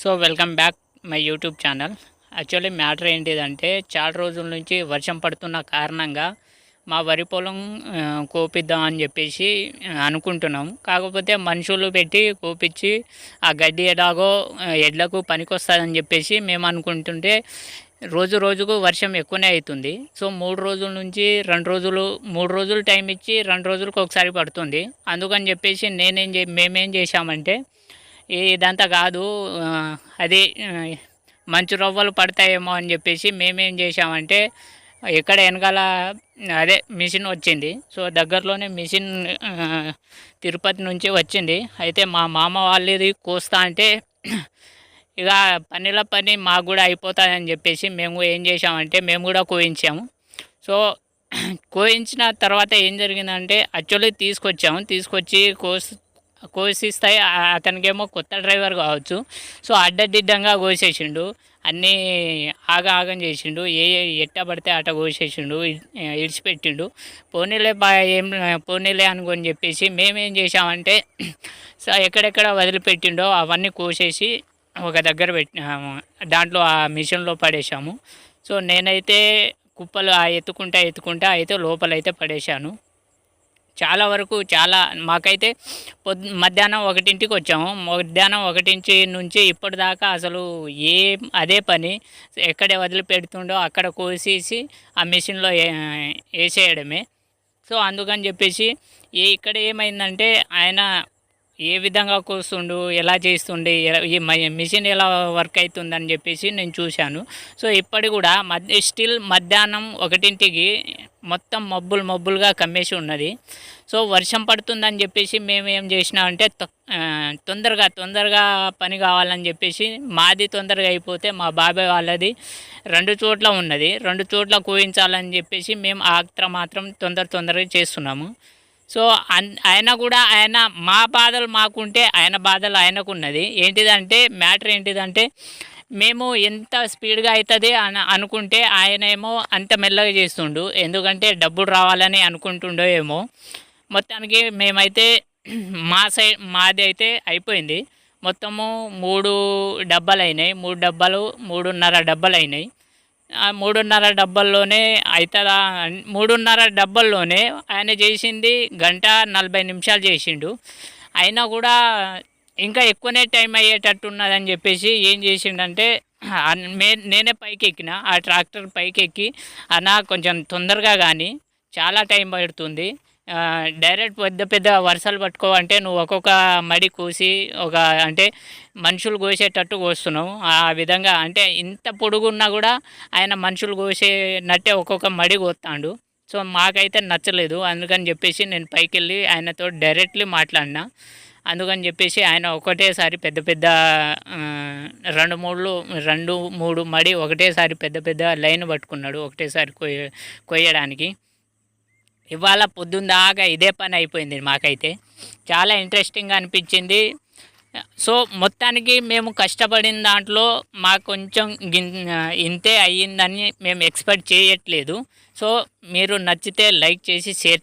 So welcome back my YouTube channel. Actually matter ఏంటిదంటే చాలా రోజుల నుంచి వర్షం పడుతున్న కారణంగా మా వరి పొలం కోపిద్దాం అని చెప్పేసి అనుకుంటున్నాం. కాకపోతే మనుషులు పెట్టి కోపించి ఆ గడ్డి ఎలాగో ఎడ్లకు పనికొస్తుందని చెప్పేసి మేము అనుకుంటుంటే రోజు రోజుకు వర్షం ఎక్కువనే అవుతుంది. సో మూడు రోజుల నుంచి రెండు రోజులు మూడు రోజులు టైం ఇచ్చి రెండు రోజులకు ఒకసారి పడుతుంది. అందుకని చెప్పేసి నేనేం చే మేమేం చేశామంటే ఇదంతా కాదు అది మంచు రవ్వలు పడతాయేమో అని చెప్పేసి మేమేం చేసామంటే ఇక్కడ వెనకాల అదే మిషన్ వచ్చింది. సో దగ్గరలోనే మిషన్ తిరుపతి నుంచి వచ్చింది. అయితే మా మామ వాళ్ళది కోస్తా అంటే ఇక పనిల పని మాకు కూడా అయిపోతుందని చెప్పేసి మేము ఏం చేసామంటే మేము కూడా కోయించాము. సో కోయించిన తర్వాత ఏం జరిగిందంటే యాక్చువల్లీ తీసుకొచ్చాము. తీసుకొచ్చి కోసి కోసిస్తే అతనికేమో కొత్త డ్రైవర్ కావచ్చు. సో అడ్డదిడ్డంగా కోసేసిండు. అన్నీ ఆగ ఆగం చేసిండు. ఏ ఎట్ట పడితే అట కోసేసిండు. ఇడిచిపెట్టిండు. పోనీలే బా ఏం పోనీలే అనుకొని చెప్పేసి మేమేం చేసామంటే సో ఎక్కడెక్కడ వదిలిపెట్టిండో అవన్నీ కోసేసి ఒక దగ్గర పెట్టి దాంట్లో ఆ మిషన్లో పడేశాము. సో నేనైతే కుప్పలు ఎత్తుకుంటా ఎత్తుకుంటా అయితే లోపలైతే పడేశాను. చాలా వరకు చాలా మాకైతే పొద్ మధ్యాహ్నం ఒకటింటికి వచ్చాము మధ్యాహ్నం ఒకటింటి నుంచి ఇప్పటిదాకా అసలు ఏ అదే పని ఎక్కడ వదిలిపెడుతుండో అక్కడ కోసేసి ఆ మిషన్లో వేసేయడమే సో అందుకని చెప్పేసి ఏ ఇక్కడ ఏమైందంటే ఆయన ఏ విధంగా కోస్తుండు ఎలా చేస్తుండే ఈ మిషన్ ఎలా వర్క్ అవుతుందని చెప్పేసి నేను చూశాను. సో ఇప్పటి కూడా మధ్య స్టిల్ మధ్యాహ్నం ఒకటింటికి మొత్తం మబ్బులు మబ్బులుగా కమ్మేసి ఉన్నది. సో వర్షం పడుతుందని చెప్పేసి మేము ఏం చేసినామంటే తొ- తొందరగా తొందరగా పని కావాలని చెప్పేసి మాది తొందరగా అయిపోతే మా బాబాయ్ వాళ్ళది రెండు చోట్ల ఉన్నది. రెండు చోట్ల కోయించాలని చెప్పేసి మేము ఆత్ర మాత్రం తొందర తొందరగా చేస్తున్నాము. సో అన్ ఆయన కూడా ఆయన మా బాధలు మాకుంటే ఆయన బాధలు ఆయనకున్నది ఏంటిదంటే మ్యాటర్ ఏంటిదంటే మేము ఎంత స్పీడ్గా అవుతుంది అని అనుకుంటే ఆయన ఏమో అంత మెల్లగా చేస్తుండు. ఎందుకంటే డబ్బులు రావాలని అనుకుంటుండో ఏమో. మొత్తానికి మేమైతే మా సైడ్ మాది అయితే అయిపోయింది. మొత్తము మూడు డబ్బాలు అయినాయి మూడు డబ్బాలు మూడున్నర డబ్బాలు అయినాయి ఆ మూడున్నర డబ్బాల్లోనే అవుతుందా మూడున్నర డబ్బాల్లోనే ఆయన చేసింది గంట నలభై నిమిషాలు చేసిండు. అయినా కూడా ఇంకా ఎక్కువనే టైం అయ్యేటట్టు ఉన్నదని చెప్పేసి ఏం చేసిండంటే మే నేనే పైకి ఎక్కిన ఆ ట్రాక్టర్ పైకి ఎక్కి అన్న కొంచెం తొందరగా కానీ చాలా టైం పడుతుంది. డైరెక్ట్ పెద్ద పెద్ద వర్షాలు పట్టుకోవంటే నువ్వు ఒక్కొక్క మడి కోసి ఒక అంటే మనుషులు కోసేటట్టు కోస్తున్నావు. ఆ విధంగా అంటే ఇంత పొడుగున్నా కూడా ఆయన మనుషులు కోసేనట్టే ఒక్కొక్క మడి కోస్తాడు సో మాకైతే నచ్చలేదు. అందుకని చెప్పేసి నేను పైకి వెళ్ళి ఆయనతో డైరెక్ట్లీ మాట్లాడినా. అందుకని చెప్పేసి ఆయన ఒకటేసారి పెద్ద పెద్ద రెండు మూడు రెండు మూడు మడి ఒకటేసారి పెద్ద పెద్ద లైన్ పట్టుకున్నాడు ఒకటేసారి కొయ్య కొయ్యడానికి. ఇవాళ పొద్దున్న దాకా ఇదే పని అయిపోయింది మాకైతే. చాలా ఇంట్రెస్టింగ్గా అనిపించింది. సో మొత్తానికి మేము కష్టపడిన దాంట్లో మాకు కొంచెం ఇంతే అయ్యిందని మేము ఎక్స్పెక్ట్ చేయట్లేదు. సో మీరు నచ్చితే లైక్ చేసి షేర్